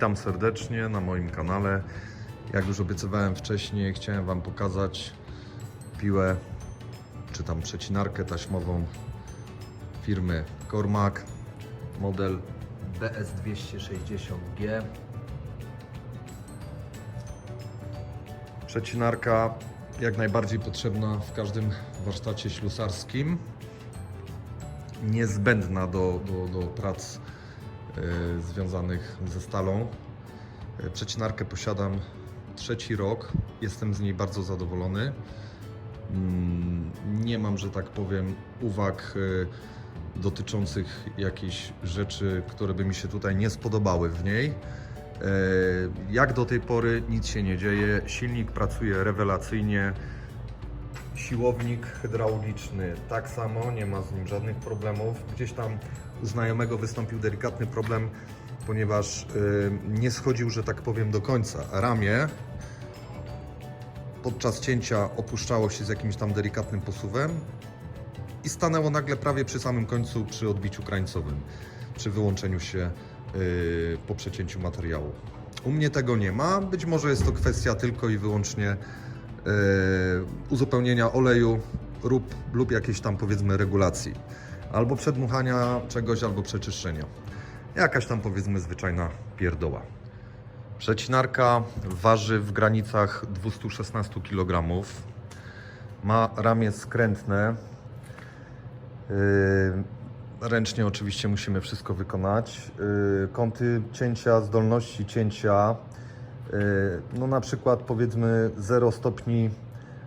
Witam serdecznie na moim kanale. Jak już obiecywałem wcześniej, chciałem Wam pokazać piłę, czy tam przecinarkę taśmową firmy Cormac, model BS260G. Przecinarka jak najbardziej potrzebna w każdym warsztacie ślusarskim. Niezbędna do, do, do prac związanych ze stalą. E, Przecinarkę posiadam trzeci rok. Jestem z niej bardzo zadowolony. Mm, Nie mam, że tak powiem, uwag e, dotyczących jakichś rzeczy, które by mi się tutaj nie spodobały w niej. E, Jak do tej pory nic się nie dzieje. Silnik pracuje rewelacyjnie. Siłownik hydrauliczny tak samo, nie ma z nim żadnych problemów. Gdzieś tam u znajomego wystąpił delikatny problem, ponieważ y, nie schodził, że tak powiem, do końca. Ramię podczas cięcia opuszczało się z jakimś tam delikatnym posuwem i stanęło nagle prawie przy samym końcu przy odbiciu krańcowym, przy wyłączeniu się y, po przecięciu materiału. U mnie tego nie ma. Być może jest to kwestia tylko i wyłącznie uzupełnienia oleju lub, lub jakiejś tam powiedzmy regulacji. Albo przedmuchania czegoś, albo przeczyszczenia. Jakaś tam powiedzmy zwyczajna pierdoła. Przecinarka waży w granicach 216 kg. Ma ramię skrętne. Yy, Ręcznie oczywiście musimy wszystko wykonać. Yy, Kąty cięcia, zdolności cięcia, no na przykład powiedzmy 0 stopni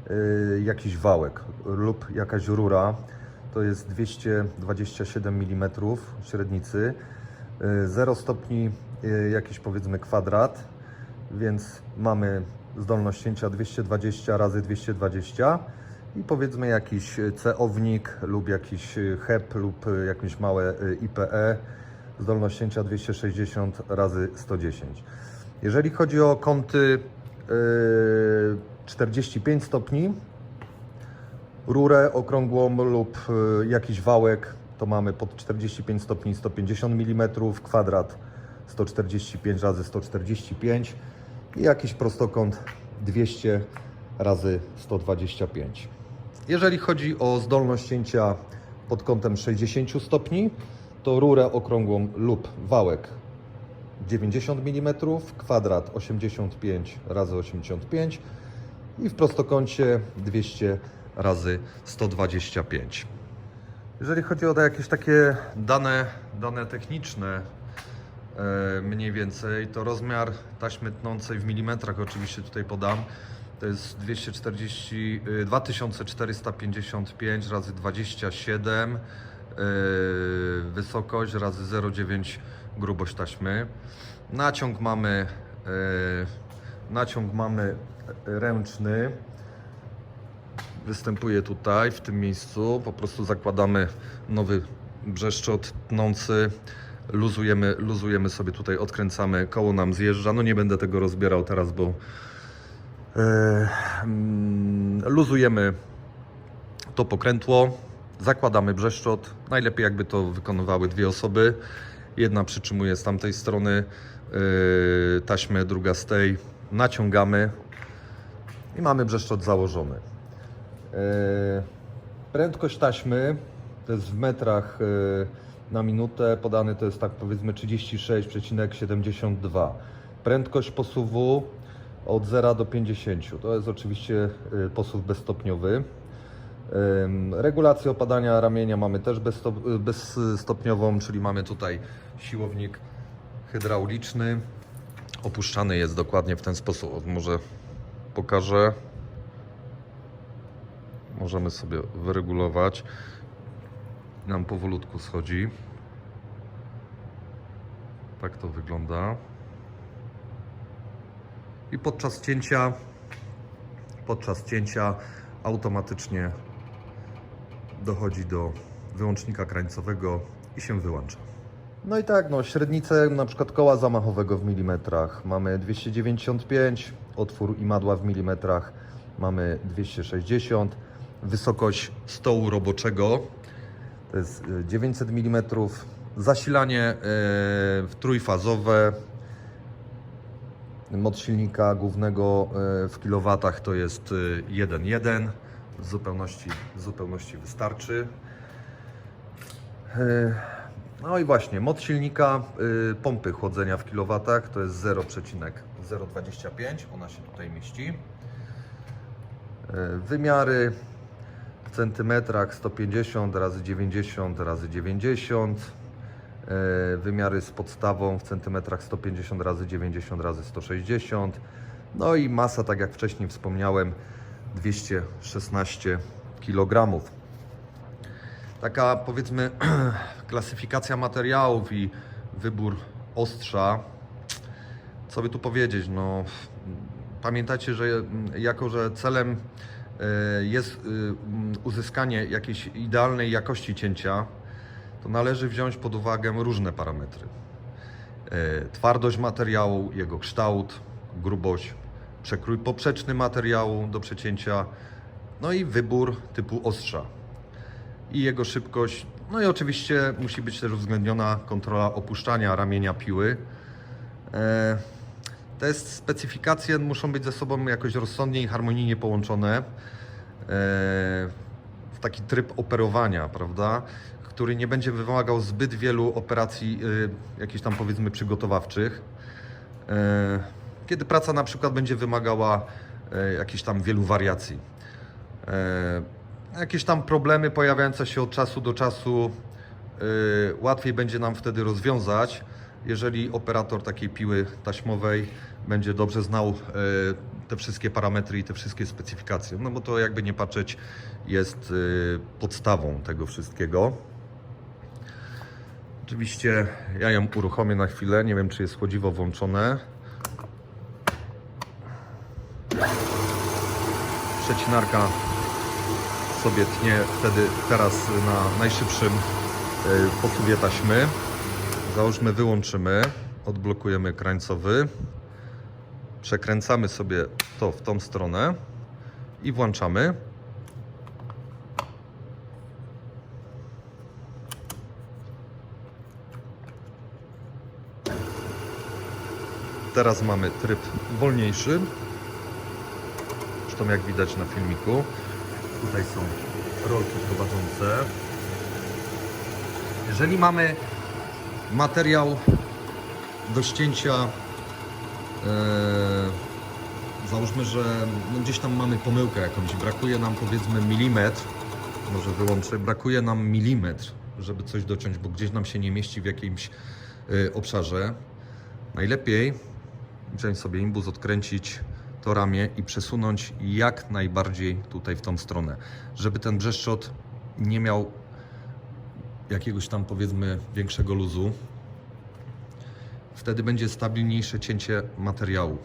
yy, jakiś wałek lub jakaś rura, to jest 227 mm średnicy. Yy, 0 stopni yy, jakiś powiedzmy kwadrat, więc mamy zdolność cięcia 220 razy 220 i powiedzmy jakiś ceownik lub jakiś HEP lub jakieś małe IPE zdolność cięcia 260 razy 110. Jeżeli chodzi o kąty yy, 45 stopni, rurę okrągłą lub y, jakiś wałek, to mamy pod 45 stopni 150 mm, kwadrat 145 razy 145 i jakiś prostokąt 200 razy 125. Jeżeli chodzi o zdolność cięcia pod kątem 60 stopni, to rurę okrągłą lub wałek 90 mm, kwadrat 85 razy 85 i w prostokącie 200 razy 125. Jeżeli chodzi o jakieś takie dane, dane techniczne, e, mniej więcej, to rozmiar taśmy tnącej w milimetrach oczywiście tutaj podam. To jest 240, y, 2455 razy 27 y, wysokość razy 0,9 grubość taśmy. Naciąg mamy y, naciąg mamy ręczny. Występuje tutaj w tym miejscu. Po prostu zakładamy nowy brzeszczot tnący. Luzujemy, luzujemy sobie tutaj, odkręcamy, koło nam zjeżdża. No nie będę tego rozbierał teraz, bo E, mm, luzujemy to pokrętło, zakładamy brzeszczot. Najlepiej jakby to wykonywały dwie osoby. Jedna przytrzymuje z tamtej strony e, taśmę, druga z tej. Naciągamy i mamy brzeszczot założony. E, Prędkość taśmy to jest w metrach e, na minutę podany to jest tak powiedzmy 36,72. Prędkość posuwu od 0 do 50. To jest oczywiście posuw bezstopniowy. Regulację opadania ramienia mamy też bezstop- bezstopniową, czyli mamy tutaj siłownik hydrauliczny. Opuszczany jest dokładnie w ten sposób. Może pokażę. Możemy sobie wyregulować. Nam powolutku schodzi. Tak to wygląda. I podczas cięcia, podczas cięcia automatycznie dochodzi do wyłącznika krańcowego i się wyłącza. No i tak, no średnicę na przykład koła zamachowego w milimetrach mamy 295, otwór imadła w milimetrach mamy 260, wysokość stołu roboczego to jest y, 900 mm, zasilanie y, trójfazowe Moc silnika głównego e, w kilowatach to jest e, 1,1. W zupełności, w zupełności wystarczy. E, No i właśnie, moc silnika e, pompy chłodzenia w kilowatach to jest 0,025. Ona się tutaj mieści. E, Wymiary w centymetrach 150 razy 90 razy 90. E, Wymiary z podstawą w centymetrach 150 razy 90 razy 160. No i masa, tak jak wcześniej wspomniałem, 216 kg. Taka powiedzmy klasyfikacja materiałów i wybór ostrza. Co by tu powiedzieć? No, pamiętajcie, że mm, jako, że celem e, jest y, mm, uzyskanie jakiejś idealnej jakości cięcia, to należy wziąć pod uwagę różne parametry. E, Twardość materiału, jego kształt, grubość, przekrój poprzeczny materiału do przecięcia, no i wybór typu ostrza i jego szybkość. No i oczywiście musi być też uwzględniona kontrola opuszczania ramienia piły. E, Te specyfikacje muszą być ze sobą jakoś rozsądnie i harmonijnie połączone e, w taki tryb operowania, prawda? Który nie będzie wymagał zbyt wielu operacji, e, jakichś tam powiedzmy przygotowawczych. E, Kiedy praca na przykład będzie wymagała e, jakichś tam wielu wariacji. E, Jakieś tam problemy pojawiające się od czasu do czasu y, łatwiej będzie nam wtedy rozwiązać, jeżeli operator takiej piły taśmowej będzie dobrze znał te wszystkie parametry i te wszystkie specyfikacje. No bo to jakby nie patrzeć jest podstawą tego wszystkiego. Oczywiście ja ją uruchomię na chwilę, nie wiem czy jest chłodziwo włączone. Przecinarka sobie tnie wtedy teraz na najszybszym y, posuwie taśmy. Załóżmy, wyłączymy, odblokujemy krańcowy, przekręcamy sobie to w tą stronę i włączamy. Teraz mamy tryb wolniejszy. Zresztą jak widać na filmiku. Tutaj są rolki prowadzące. Jeżeli mamy materiał do ścięcia, e, załóżmy, że no gdzieś tam mamy pomyłkę jakąś, brakuje nam powiedzmy milimetr, może wyłączę, brakuje nam milimetr, żeby coś dociąć, bo gdzieś nam się nie mieści w jakimś e, obszarze. Najlepiej wziąć sobie imbus, odkręcić to ramię i przesunąć jak najbardziej tutaj w tą stronę, żeby ten brzeszczot nie miał jakiegoś tam powiedzmy większego luzu. Wtedy będzie stabilniejsze cięcie materiału.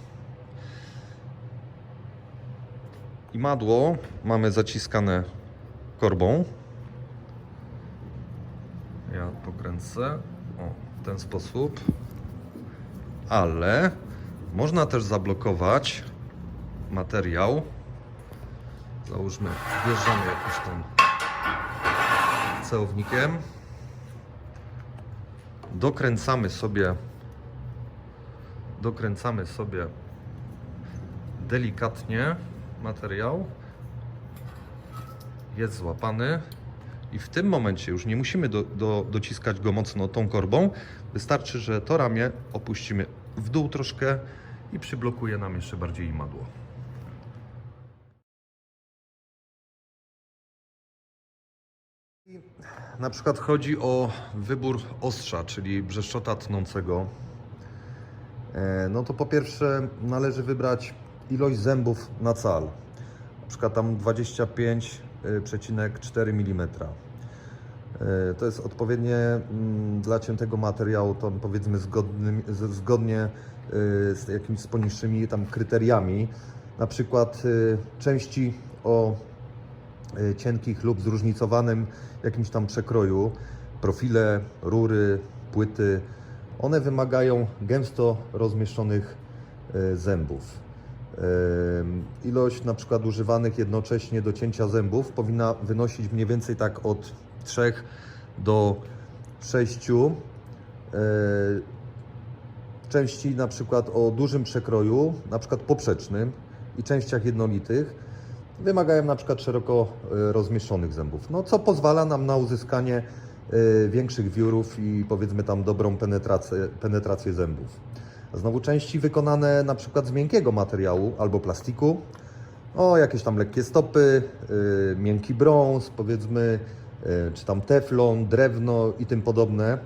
I madło mamy zaciskane korbą. Ja pokręcę o, w ten sposób. Ale można też zablokować materiał. Załóżmy, wjeżdżamy jakimś tam celownikiem. Dokręcamy sobie dokręcamy sobie delikatnie materiał. Jest złapany. I w tym momencie już nie musimy do, do, dociskać go mocno tą korbą. Wystarczy, że to ramię opuścimy w dół troszkę i przyblokuje nam jeszcze bardziej imadło. Na przykład chodzi o wybór ostrza, czyli brzeszczota tnącego. E, No to po pierwsze należy wybrać ilość zębów na cal. Na przykład tam 25,4 mm. E, To jest odpowiednie mm, dla ciętego materiału, to powiedzmy zgodnie z jakimiś poniższymi tam kryteriami. Na przykład części o cienkich lub zróżnicowanym jakimś tam przekroju, profile, rury, płyty, one wymagają gęsto rozmieszczonych y, zębów. Ym, Ilość na przykład używanych jednocześnie do cięcia zębów powinna wynosić mniej więcej tak od 3 do 6 części na przykład o dużym przekroju, na przykład poprzecznym i częściach jednolitych, wymagają na przykład szeroko e, rozmieszczonych zębów, no, co pozwala nam na uzyskanie e, większych wiórów i powiedzmy tam dobrą penetrację, penetrację zębów. Znowu części wykonane na przykład z miękkiego materiału albo plastiku, o jakieś tam lekkie stopy, y, miękki brąz, powiedzmy, y, czy tam teflon, drewno i tym podobne,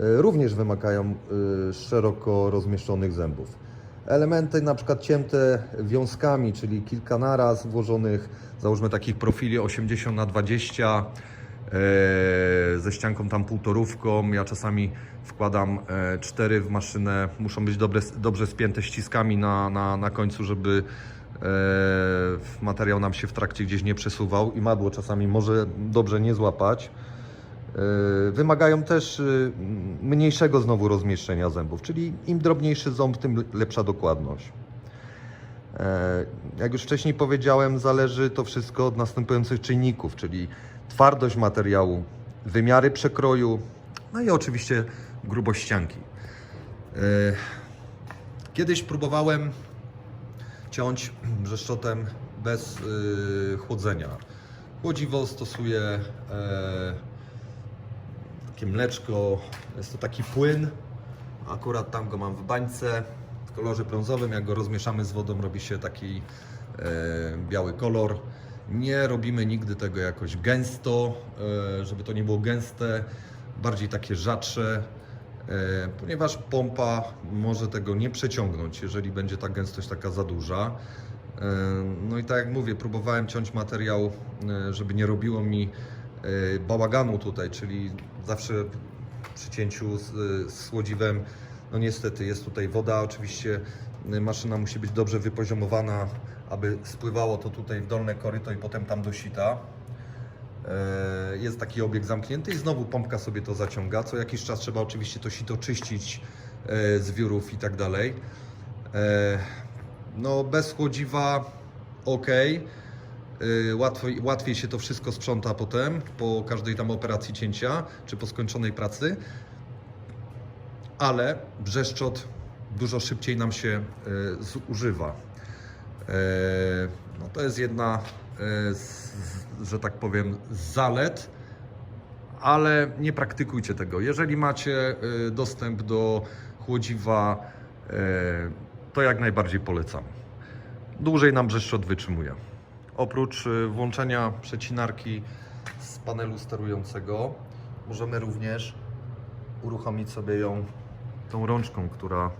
y, również wymagają y, szeroko rozmieszczonych zębów. Elementy na przykład cięte wiązkami, czyli kilka naraz włożonych, załóżmy takich profili 80 na 20 e, ze ścianką tam półtorówką. Ja czasami wkładam e, cztery w maszynę. Muszą być dobre, dobrze spięte ściskami na, na, na końcu, żeby e, materiał nam się w trakcie gdzieś nie przesuwał i madło czasami może dobrze nie złapać. E, Wymagają też e, mniejszego znowu rozmieszczenia zębów, czyli im drobniejszy ząb, tym lepsza dokładność. E, Jak już wcześniej powiedziałem, zależy to wszystko od następujących czynników, czyli twardość materiału, wymiary przekroju, no i oczywiście grubość ścianki. E, Kiedyś próbowałem ciąć brzeszczotem bez y, chłodzenia. Chłodziwo stosuję takie mleczko, jest to taki płyn, akurat tam go mam w bańce w kolorze brązowym, jak go rozmieszamy z wodą robi się taki e, biały kolor. Nie robimy nigdy tego jakoś gęsto, e, żeby to nie było gęste, bardziej takie rzadsze, e, ponieważ pompa może tego nie przeciągnąć, jeżeli będzie ta gęstość taka za duża. E, No i tak jak mówię, próbowałem ciąć materiał, e, żeby nie robiło mi bałaganu tutaj, czyli zawsze przy cięciu z, z słodziwem, no niestety jest tutaj woda, oczywiście e, maszyna musi być dobrze wypoziomowana, aby spływało to tutaj w dolne koryto i potem tam do sita. E, Jest taki obieg zamknięty i znowu pompka sobie to zaciąga. Co jakiś czas trzeba oczywiście to sito czyścić z wiórów i tak dalej. No bez chłodziwa ok. Łatwiej, łatwiej się to wszystko sprząta potem po każdej tam operacji cięcia czy po skończonej pracy. Ale brzeszczot dużo szybciej nam się e, zużywa. E, No to jest jedna, z, że tak powiem, zalet, ale nie praktykujcie tego. Jeżeli macie dostęp do chłodziwa, to jak najbardziej polecam. Dłużej nam brzeszczot wytrzymuje. Oprócz e, włączenia przecinarki z panelu sterującego, możemy również uruchomić sobie ją tą rączką, która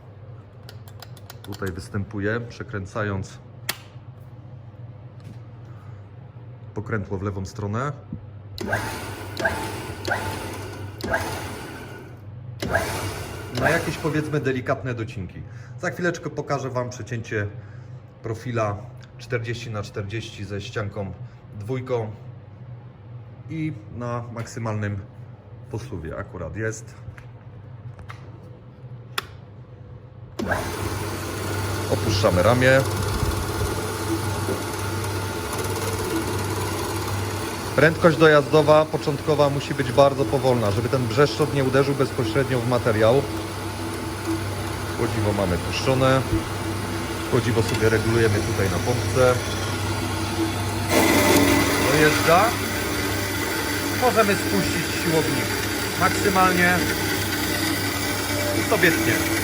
tutaj występuje, przekręcając pokrętło w lewą stronę. Na jakieś powiedzmy delikatne docinki. Za chwileczkę pokażę Wam przecięcie profila 40 na 40 ze ścianką dwójką i na maksymalnym posuwie akurat jest. Opuszczamy ramię. Prędkość dojazdowa początkowa musi być bardzo powolna, żeby ten brzeszczot nie uderzył bezpośrednio w materiał. Chłodziwo mamy puszczone. Chłodziwo sobie regulujemy tutaj na pompce. Dojeżdża. Możemy spuścić siłownik maksymalnie i sobie tnie.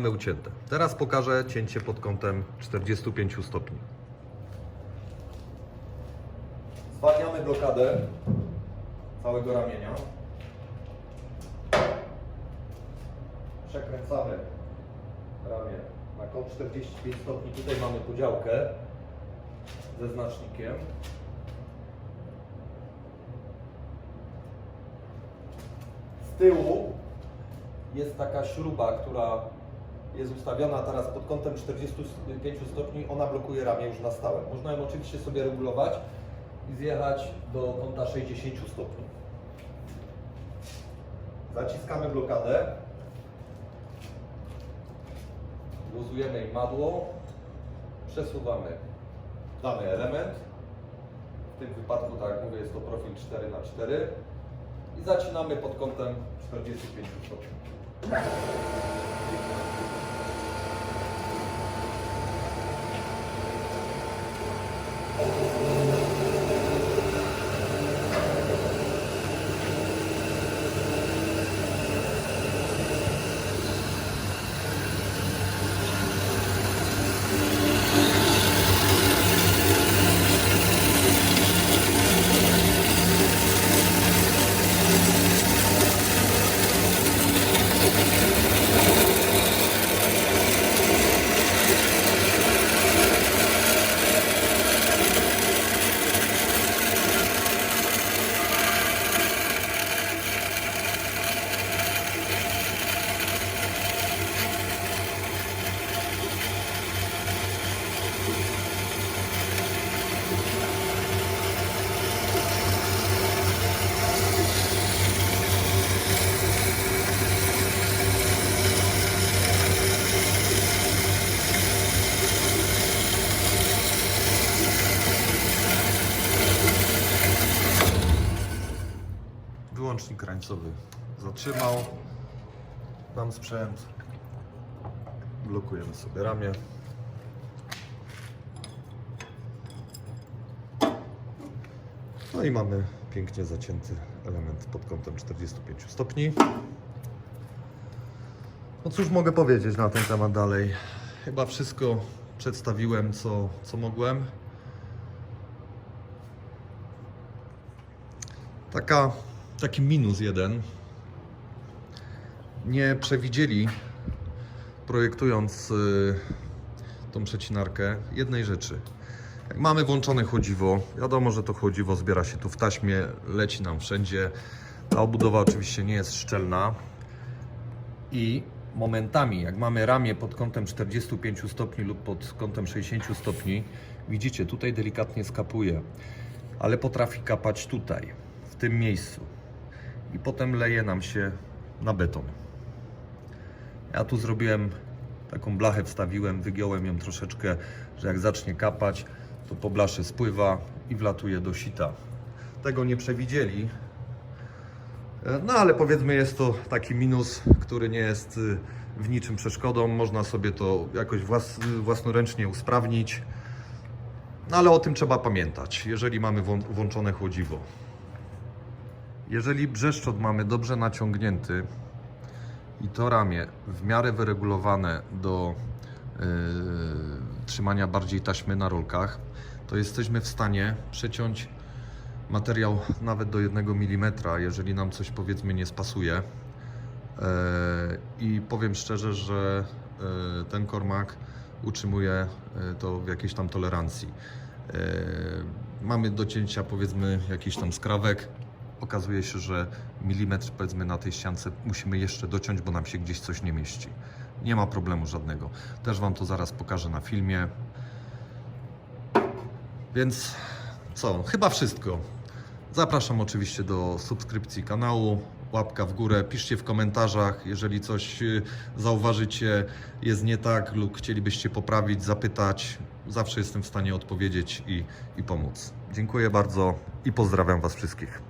Mamy ucięte. Teraz pokażę cięcie pod kątem 45 stopni. Zwalniamy blokadę całego ramienia. Przekręcamy ramię na kąt 45 stopni. Tutaj mamy podziałkę. ze znacznikiem. Z tyłu jest taka śruba, która jest ustawiona teraz pod kątem 45 stopni, ona blokuje ramię już na stałe. Można ją oczywiście sobie regulować i zjechać do kąta 60 stopni. Zaciskamy blokadę. Luzujemy jej madło. Przesuwamy dany element. W tym wypadku, tak jak mówię, jest to profil 4 na 4 i zaczynamy pod kątem 45 stopni. Krańcowy zatrzymał nam sprzęt. Blokujemy sobie ramię. No i mamy pięknie zacięty element pod kątem 45 stopni. No cóż mogę powiedzieć na ten temat dalej? Chyba wszystko przedstawiłem, co, co mogłem. Taka, taki minus jeden. Nie przewidzieli, projektując y, tą przecinarkę, jednej rzeczy. Jak mamy włączone chłodziwo, wiadomo, że to chłodziwo zbiera się tu w taśmie, leci nam wszędzie. Ta obudowa oczywiście nie jest szczelna. I momentami, jak mamy ramię pod kątem 45 stopni lub pod kątem 60 stopni, widzicie, tutaj delikatnie skapuje, ale potrafi kapać tutaj, w tym miejscu. I potem leje nam się na beton. Ja tu zrobiłem taką blachę, wstawiłem, wygiąłem ją troszeczkę, że jak zacznie kapać, to po blaszy spływa i wlatuje do sita. Tego nie przewidzieli, no ale powiedzmy jest to taki minus, który nie jest y, w niczym przeszkodą. Można sobie to jakoś włas, własnoręcznie usprawnić. No ale o tym trzeba pamiętać, jeżeli mamy włą- włączone chłodziwo. Jeżeli brzeszczot mamy dobrze naciągnięty i to ramię w miarę wyregulowane do yy, trzymania bardziej taśmy na rolkach, to jesteśmy w stanie przeciąć materiał nawet do 1 mm, jeżeli nam coś powiedzmy nie spasuje. E, I powiem szczerze, że e, ten kormak utrzymuje to w jakiejś tam tolerancji. Mamy do cięcia powiedzmy jakiś tam skrawek. Okazuje się, że milimetr powiedzmy na tej ściance musimy jeszcze dociąć, bo nam się gdzieś coś nie mieści. Nie ma problemu żadnego. Też Wam to zaraz pokażę na filmie. Więc co, chyba wszystko. Zapraszam oczywiście do subskrypcji kanału, łapka w górę, piszcie w komentarzach, jeżeli coś y, zauważycie jest nie tak lub chcielibyście poprawić, zapytać. Zawsze jestem w stanie odpowiedzieć i, i pomóc. Dziękuję bardzo i pozdrawiam Was wszystkich.